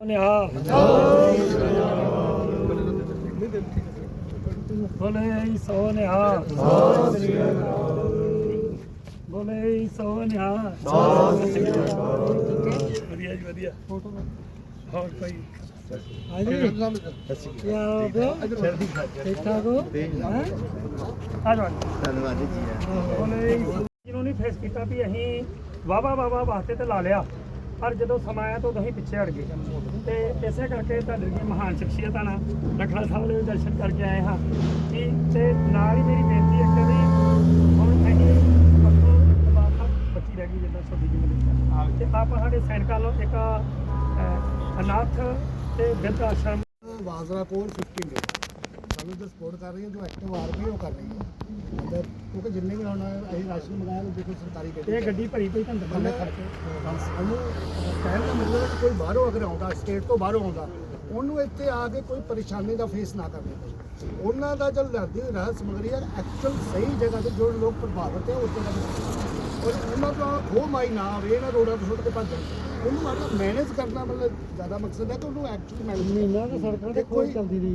ਨਿਹਾਲ ਬੋਲੇ ਸੋ ਨਿਹਾਲ ਬੋਲੇ ਸੋ ਨਿਹਾਲ ਵਧੀਆ ਜੀ ਵਧੀਆ ਫੋਟੋ ਹੋਰ ਕੋਈ ਹਾਂਜੀ ਕੀ ਹਾਲ ਠੀਕ ਠਾਕ ਹੋ ਆ ਜਾਓ ਧੰਨਵਾਦ ਜੀ। ਉਹਨੇ ਜਿਹਨੂੰ ਨਹੀਂ ਫੇਸ ਕੀਤਾ ਵੀ ਅਸੀਂ ਵਾਵਾ ਵਾਵਾ ਵਾਸਤੇ ਤੇ ਲਾ ਲਿਆ। ਪਰ ਜਦੋਂ ਸਮਾਂ ਆਇਆ ਤਾਂ ਉਦੋਂ ਅਸੀਂ ਪਿੱਛੇ ਹਟ ਗਏ। ਤੇ ਇਸੇ ਕਰਕੇ ਤੁਹਾਡੇ ਦੀ ਮਹਾਨ ਸ਼ਖਸੀਅਤਾਂ ਨਾਲ ਰਖੜਾ ਸਾਹਿਬ ਦੇ ਵੀ ਦਰਸ਼ਨ ਕਰਕੇ ਆਏ ਹਾਂ। ਕਿ ਤੇ ਨਾਲ ਹੀ ਮੇਰੀ ਬੇਨਤੀ ਹੈ ਕਿ ਵੀ ਹੁਣ ਅਸੀਂ ਪਰਸੋਂ ਦਰਬਾਰ ਬੱਚੀ ਰਹਿ ਗਈ ਜਿੱਦਾਂ ਛੋਟੀ ਜਿਹੀ ਮਿਲੀ ਤੇ ਆਪਾਂ ਸਾਡੇ ਸੈਨਿਕਾਂ ਨੂੰ ਇੱਕ ਅਨਾਥ ਤੇ ਬਿਰਧ ਆਸ਼ਰਮ ਬਾਜ਼ਰਾ ਕੋਲ 15 ਡੇ ਸਾਨੂੰ ਜੋ ਸਪੋਰਟ ਕਰ ਰਹੀ ਹੈ ਜੋ ਐਕਟਿਵ ਆਰਮੀ ਉਹ ਕਰ ਰਹੀ ਹੈ ਕਿਉਂਕਿ ਜਿੰਨੇ ਵੀ ਹੁਣ ਅਸੀਂ ਰਾਸ਼ਨ ਮੰਗਾਇਆ ਉਹ ਦੇਖੋ ਸਰਕਾਰੀ ਗੱਡੀ ਇਹ ਗੱਡੀ ਭਰੀ ਪਈ ਤੁਹਾਨੂੰ ਬੰਦੇ ਖੜ ਕੇ। ਸਾਨੂੰ ਕਹਿਣ ਦਾ ਮਤਲਬ ਹੈ ਕਿ ਕੋਈ ਬਾਹਰੋਂ ਅਗਰ ਆਉਂਦਾ ਸਟੇਟ ਤੋਂ ਬਾਹਰੋਂ ਆਉਂਦਾ ਉਹਨੂੰ ਇੱਥੇ ਆ ਕੇ ਕੋਈ ਪਰੇਸ਼ਾਨੀ ਦਾ ਫੇਸ ਨਾ ਕਰਨੀ ਪਵੇ। ਉਹਨਾਂ ਦਾ ਜੋ ਲੜਦੀ ਰਹਿ ਸਮਗਰੀ ਹੈ ਐਕਚੁਅਲ ਸਹੀ ਜਗ੍ਹਾ ਤੇ ਜੋ ਲੋਕ ਪ੍ਰਭਾਵਿਤ ਹੈ ਉੱਥੇ ਤੱਕ ਔਰ ਉਹਨਾਂ ਤੋਂ ਖੋ ਮਾਈ ਨਾ ਆਵੇ ਇਹਨਾਂ ਰੋਡਾਂ ਤੋਂ ਛੁੱਟ ਕੇ ਭੱਜ। ਉਹਨੂੰ ਮਤਲਬ ਮੈਨੇਜ ਕਰਨਾ ਮਤਲਬ ਜ਼ਿਆਦਾ ਮਕਸਦ ਹੈ ਕਿ ਉਹਨੂੰ ਐਕਚੁਅਲੀ ਮੈਨੇਜ ਮਹੀਨਾ ਤੇ ਤੇ ਕੋਈ ਕੋਈ ਚੱਲਦੀ ਰਹੀ